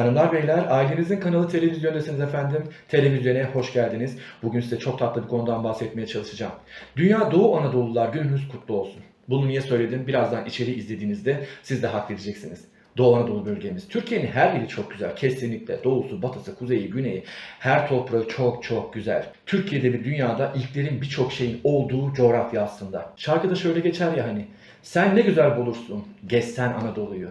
Hanımlar beyler ailenizin kanalı televizyondasınız efendim. Televizyona hoş geldiniz. Bugün size çok tatlı bir konudan bahsetmeye çalışacağım. Dünya Doğu Anadolular gününüz kutlu olsun. Bunu niye söyledim? Birazdan içeri izlediğinizde siz de hak vereceksiniz. Doğu Anadolu bölgemiz. Türkiye'nin her yeri çok güzel. Kesinlikle. Doğusu, batısı, kuzeyi, güneyi. Her toprağı çok çok güzel. Türkiye'de ve dünyada ilklerin birçok şeyin olduğu coğrafya aslında. Şarkıda şöyle geçer ya hani. Sen ne güzel bulursun. Gezsen Anadolu'yu.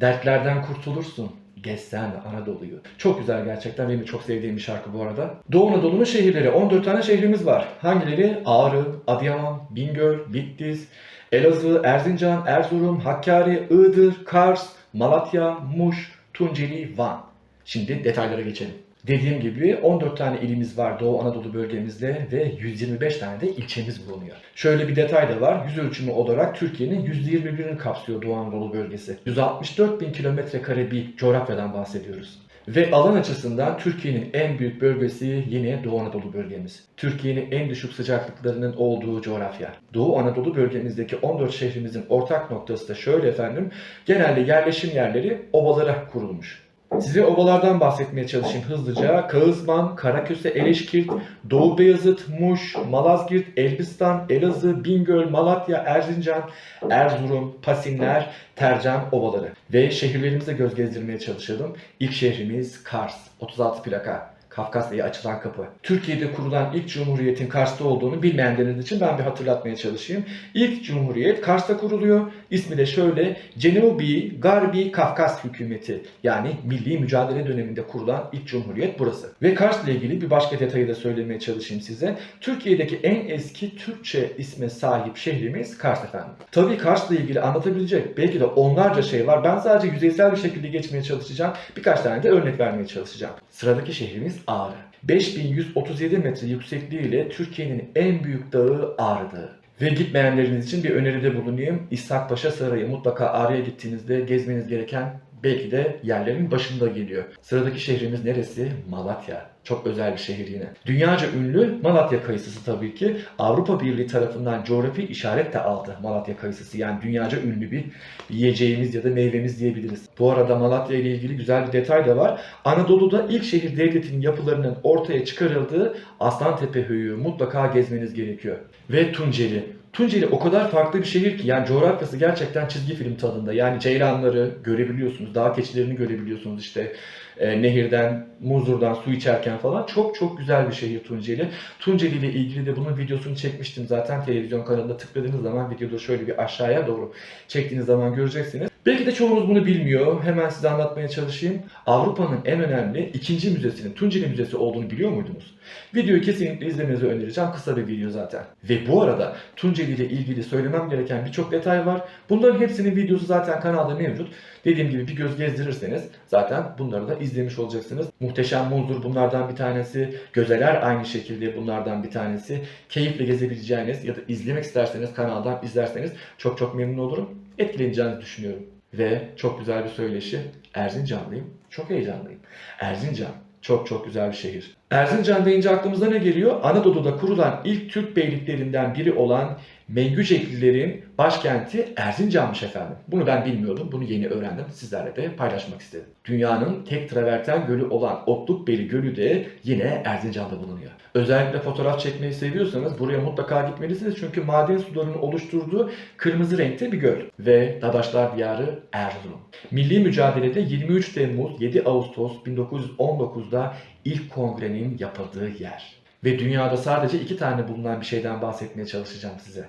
Dertlerden kurtulursun. Gezsen Anadolu'yu. Çok güzel gerçekten. Benim çok sevdiğim bir şarkı bu arada. Doğu Anadolu'nun şehirleri. 14 tane şehrimiz var. Hangileri? Ağrı, Adıyaman, Bingöl, Bitlis, Elazığ, Erzincan, Erzurum, Hakkari, Iğdır, Kars, Malatya, Muş, Tunceli, Van. Şimdi detaylara geçelim. Dediğim gibi 14 tane ilimiz var Doğu Anadolu bölgemizde ve 125 tane de ilçemiz bulunuyor. Şöyle bir detay da var. Yüz ölçümü olarak Türkiye'nin %21'ini kapsıyor Doğu Anadolu bölgesi. 164 bin kilometre kare bir coğrafyadan bahsediyoruz. Ve alan açısından Türkiye'nin en büyük bölgesi yine Doğu Anadolu bölgemiz. Türkiye'nin en düşük sıcaklıklarının olduğu coğrafya. Doğu Anadolu bölgemizdeki 14 şehrimizin ortak noktası da şöyle efendim. Genelde yerleşim yerleri ovalara kurulmuş. Size ovalardan bahsetmeye çalışayım hızlıca. Kağızman, Karaköse, Eleşkirt, Doğu Beyazıt, Muş, Malazgirt, Elbistan, Elazığ, Bingöl, Malatya, Erzincan, Erzurum, Pasinler, Tercan ovaları. Ve şehirlerimize göz gezdirmeye çalışalım. İlk şehrimiz Kars, 36 plaka. Kafkasya'ya açılan kapı. Türkiye'de kurulan ilk cumhuriyetin Kars'ta olduğunu bilmeyenleriniz için ben bir hatırlatmaya çalışayım. İlk cumhuriyet Kars'ta kuruluyor. İsmi de şöyle Cenubi Garbi Kafkas Hükümeti. Yani milli mücadele döneminde kurulan ilk cumhuriyet burası. Ve Kars'la ilgili bir başka detayı da söylemeye çalışayım size. Türkiye'deki en eski Türkçe isme sahip şehrimiz Kars efendim. Tabii Kars'la ilgili anlatabilecek belki de onlarca şey var. Ben sadece yüzeysel bir şekilde geçmeye çalışacağım. Birkaç tane de örnek vermeye çalışacağım. Sıradaki şehrimiz Ağrı. 5137 metre yüksekliğiyle Türkiye'nin en büyük dağı Ağrı Dağı. Ve gitmeyenleriniz için bir öneride bulunayım. İshak Paşa Sarayı mutlaka Ağrı'ya gittiğinizde gezmeniz gereken belki de yerlerin başında geliyor. Sıradaki şehrimiz neresi? Malatya. Çok özel bir şehir yine. Dünyaca ünlü Malatya kayısısı tabii ki. Avrupa Birliği tarafından coğrafi işaret de aldı Malatya kayısısı. Yani dünyaca ünlü bir yiyeceğimiz ya da meyvemiz diyebiliriz. Bu arada Malatya ile ilgili güzel bir detay da var. Anadolu'da ilk şehir devletinin yapılarının ortaya çıkarıldığı Aslantepe Höyüğü mutlaka gezmeniz gerekiyor. Ve Tunceli. Tunceli o kadar farklı bir şehir ki yani coğrafyası gerçekten çizgi film tadında. Yani ceylanları görebiliyorsunuz, dağ keçilerini görebiliyorsunuz işte e, nehirden, muzurdan su içerken falan. Çok çok güzel bir şehir Tunceli. Tunceli ile ilgili de bunun videosunu çekmiştim zaten televizyon kanalında tıkladığınız zaman videoda şöyle bir aşağıya doğru çektiğiniz zaman göreceksiniz. Belki de çoğunuz bunu bilmiyor. Hemen size anlatmaya çalışayım. Avrupa'nın en önemli ikinci müzesinin Tunceli Müzesi olduğunu biliyor muydunuz? Videoyu kesinlikle izlemenizi önereceğim. Kısa bir video zaten. Ve bu arada Tunceli ile ilgili söylemem gereken birçok detay var. Bunların hepsinin videosu zaten kanalda mevcut. Dediğim gibi bir göz gezdirirseniz zaten bunları da izlemiş olacaksınız. Muhteşem Muzdur bunlardan bir tanesi. Gözeler aynı şekilde bunlardan bir tanesi. Keyifle gezebileceğiniz ya da izlemek isterseniz kanaldan izlerseniz çok çok memnun olurum. Etkileneceğinizi düşünüyorum. Ve çok güzel bir söyleşi. Erzincanlıyım. Çok heyecanlıyım. Erzincan çok çok güzel bir şehir. Erzincan deyince aklımıza ne geliyor? Anadolu'da kurulan ilk Türk beyliklerinden biri olan Mengüceklilerin başkenti Erzincan'mış efendim. Bunu ben bilmiyordum. Bunu yeni öğrendim. Sizlerle de paylaşmak istedim. Dünyanın tek traverten gölü olan Otlukbeli Gölü de yine Erzincan'da bulunuyor. Özellikle fotoğraf çekmeyi seviyorsanız buraya mutlaka gitmelisiniz. Çünkü maden sularının oluşturduğu kırmızı renkte bir göl. Ve Dadaşlar Diyarı Erzurum. Milli mücadelede 23 Temmuz 7 Ağustos 1919'da ilk kongrenin yapıldığı yer. Ve dünyada sadece iki tane bulunan bir şeyden bahsetmeye çalışacağım size.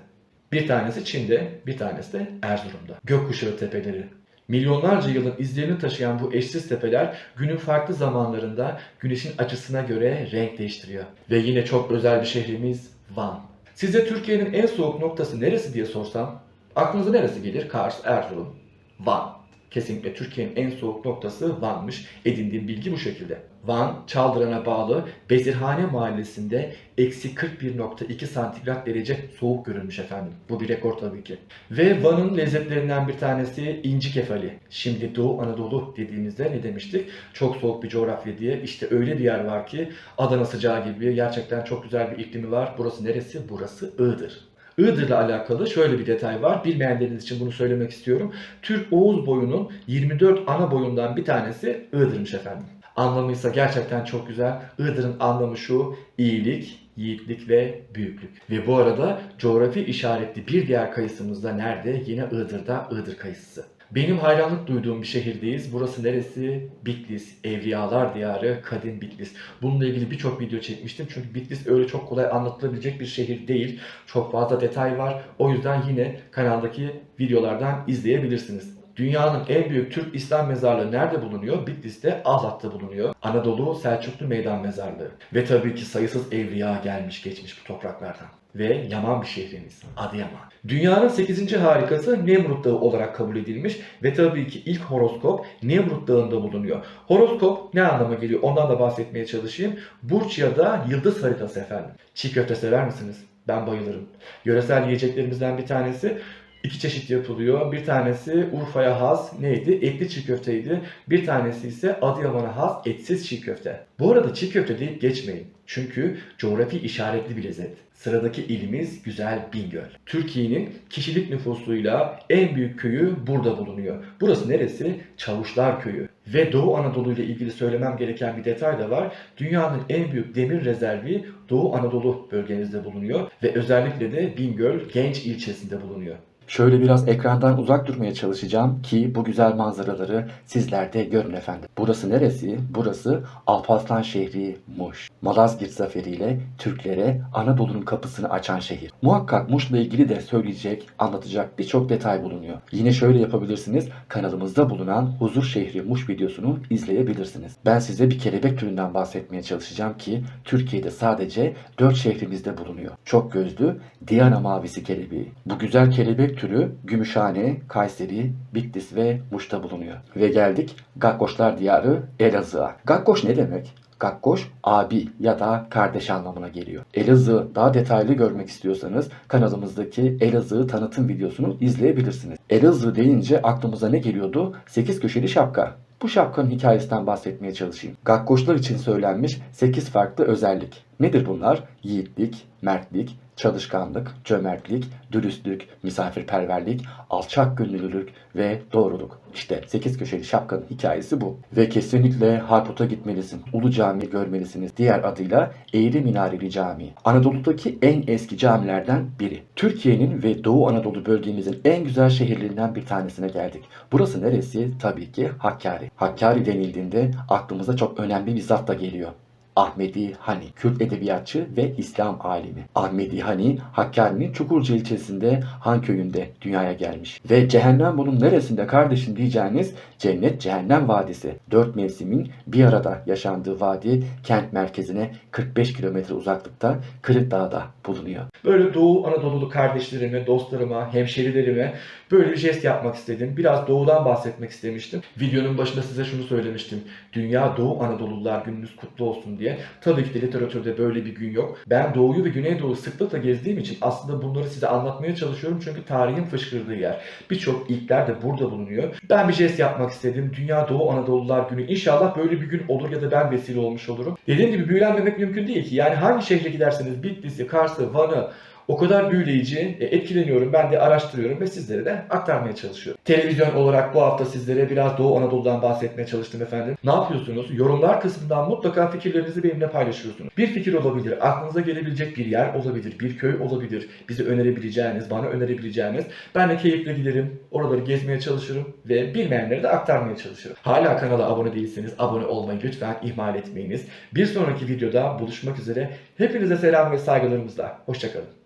Bir tanesi Çin'de, bir tanesi de Erzurum'da. Gökkuşağı tepeleri. Milyonlarca yılın izlerini taşıyan bu eşsiz tepeler günün farklı zamanlarında güneşin açısına göre renk değiştiriyor. Ve yine çok özel bir şehrimiz Van. Size Türkiye'nin en soğuk noktası neresi diye sorsam aklınıza neresi gelir? Kars, Erzurum, Van. Kesinlikle Türkiye'nin en soğuk noktası Van'mış. Edindiğim bilgi bu şekilde. Van, Çaldıran'a bağlı Bezirhane mahallesinde eksi 41.2 santigrat derece soğuk görülmüş efendim. Bu bir rekor tabii ki. Ve Van'ın lezzetlerinden bir tanesi inci kefali. Şimdi Doğu Anadolu dediğimizde ne demiştik? Çok soğuk bir coğrafya diye. İşte öyle bir yer var ki Adana sıcağı gibi gerçekten çok güzel bir iklimi var. Burası neresi? Burası Iğdır. Iğdır'la alakalı şöyle bir detay var. Bilmeyenleriniz için bunu söylemek istiyorum. Türk Oğuz boyunun 24 ana boyundan bir tanesi Iğdır'mış efendim. Anlamı ise gerçekten çok güzel. Iğdır'ın anlamı şu, iyilik, yiğitlik ve büyüklük. Ve bu arada coğrafi işaretli bir diğer kayısımız da nerede? Yine Iğdır'da Iğdır kayısı. Benim hayranlık duyduğum bir şehirdeyiz. Burası neresi? Bitlis, Evliyalar Diyarı, Kadim Bitlis. Bununla ilgili birçok video çekmiştim. Çünkü Bitlis öyle çok kolay anlatılabilecek bir şehir değil. Çok fazla detay var. O yüzden yine kanaldaki videolardan izleyebilirsiniz. Dünyanın en büyük Türk İslam mezarlığı nerede bulunuyor? Bitlis'te, Ahlat'ta bulunuyor. Anadolu Selçuklu Meydan Mezarlığı. Ve tabii ki sayısız evliya gelmiş geçmiş bu topraklardan. Ve Yaman bir şehrimiz. Adıyaman. Dünyanın 8. harikası Nemrut Dağı olarak kabul edilmiş ve tabii ki ilk horoskop Nemrut Dağı'nda bulunuyor. Horoskop ne anlama geliyor ondan da bahsetmeye çalışayım. Burç ya da yıldız haritası efendim. Çiğ köfte sever misiniz? Ben bayılırım. Yöresel yiyeceklerimizden bir tanesi iki çeşit yapılıyor. Bir tanesi Urfa'ya has neydi? Etli çiğ köfteydi. Bir tanesi ise Adıyaman'a has etsiz çiğ köfte. Bu arada çiğ köfte deyip geçmeyin. Çünkü coğrafi işaretli bir lezzet. Sıradaki ilimiz Güzel Bingöl. Türkiye'nin kişilik nüfusuyla en büyük köyü burada bulunuyor. Burası neresi? Çavuşlar Köyü. Ve Doğu Anadolu ile ilgili söylemem gereken bir detay da var. Dünyanın en büyük demir rezervi Doğu Anadolu bölgemizde bulunuyor ve özellikle de Bingöl Genç ilçesinde bulunuyor. Şöyle biraz ekrandan uzak durmaya çalışacağım ki bu güzel manzaraları sizler de görün efendim. Burası neresi? Burası Alparslan şehri Muş. Malazgirt zaferiyle Türklere Anadolu'nun kapısını açan şehir. Muhakkak Muş'la ilgili de söyleyecek, anlatacak birçok detay bulunuyor. Yine şöyle yapabilirsiniz. Kanalımızda bulunan Huzur Şehri Muş videosunu izleyebilirsiniz. Ben size bir kelebek türünden bahsetmeye çalışacağım ki Türkiye'de sadece 4 şehrimizde bulunuyor. Çok gözlü Diana mavisi kelebeği. Bu güzel kelebek türü Gümüşhane, Kayseri, Bitlis ve Muş'ta bulunuyor. Ve geldik Gakkoşlar diyarı Elazığ'a. Gakkoş ne demek? Gakkoş abi ya da kardeş anlamına geliyor. Elazığ daha detaylı görmek istiyorsanız kanalımızdaki Elazığ tanıtım videosunu izleyebilirsiniz. Elazığ deyince aklımıza ne geliyordu? 8 köşeli şapka. Bu şapkanın hikayesinden bahsetmeye çalışayım. Gakkoşlar için söylenmiş 8 farklı özellik. Nedir bunlar? Yiğitlik, mertlik, çalışkanlık, cömertlik, dürüstlük, misafirperverlik, alçak gönüllülük ve doğruluk. İşte 8 köşeli şapkanın hikayesi bu. Ve kesinlikle Harput'a gitmelisin. Ulu Cami görmelisiniz. Diğer adıyla Eğri Minareli Cami. Anadolu'daki en eski camilerden biri. Türkiye'nin ve Doğu Anadolu bölgemizin en güzel şehirlerinden bir tanesine geldik. Burası neresi? Tabii ki Hakkari. Hakkari denildiğinde aklımıza çok önemli bir zat da geliyor. Ahmedi Hani, Kürt edebiyatçı ve İslam alimi. Ahmedi Hani, Hakkari'nin Çukurca ilçesinde Han köyünde dünyaya gelmiş. Ve cehennem bunun neresinde kardeşim diyeceğiniz cennet cehennem vadisi. Dört mevsimin bir arada yaşandığı vadi kent merkezine 45 kilometre uzaklıkta Kırıkdağ'da bulunuyor. Böyle Doğu Anadolu'lu kardeşlerime, dostlarıma, hemşerilerime böyle bir jest yapmak istedim. Biraz Doğu'dan bahsetmek istemiştim. Videonun başında size şunu söylemiştim. Dünya Doğu Anadolulular gününüz kutlu olsun diye. Tabii ki de literatürde böyle bir gün yok. Ben Doğu'yu ve Güneydoğu sıklıkla gezdiğim için aslında bunları size anlatmaya çalışıyorum. Çünkü tarihin fışkırdığı yer. Birçok ilkler de burada bulunuyor. Ben bir jest yapmak istedim. Dünya Doğu Anadolulular günü. İnşallah böyle bir gün olur ya da ben vesile olmuş olurum. Dediğim gibi büyülenmemek mümkün değil ki. Yani hangi şehre giderseniz Bitlis'i, Kars'ı, Van'ı, o kadar büyüleyici, e, etkileniyorum. Ben de araştırıyorum ve sizlere de aktarmaya çalışıyorum. Televizyon olarak bu hafta sizlere biraz Doğu Anadolu'dan bahsetmeye çalıştım efendim. Ne yapıyorsunuz? Yorumlar kısmından mutlaka fikirlerinizi benimle paylaşıyorsunuz. Bir fikir olabilir, aklınıza gelebilecek bir yer olabilir, bir köy olabilir. Bize önerebileceğiniz, bana önerebileceğiniz. Ben de keyifle giderim, oraları gezmeye çalışırım ve bilmeyenlere de aktarmaya çalışırım. Hala kanala abone değilseniz abone olmayı lütfen ihmal etmeyiniz. Bir sonraki videoda buluşmak üzere. Hepinize selam ve saygılarımızla. Hoşçakalın.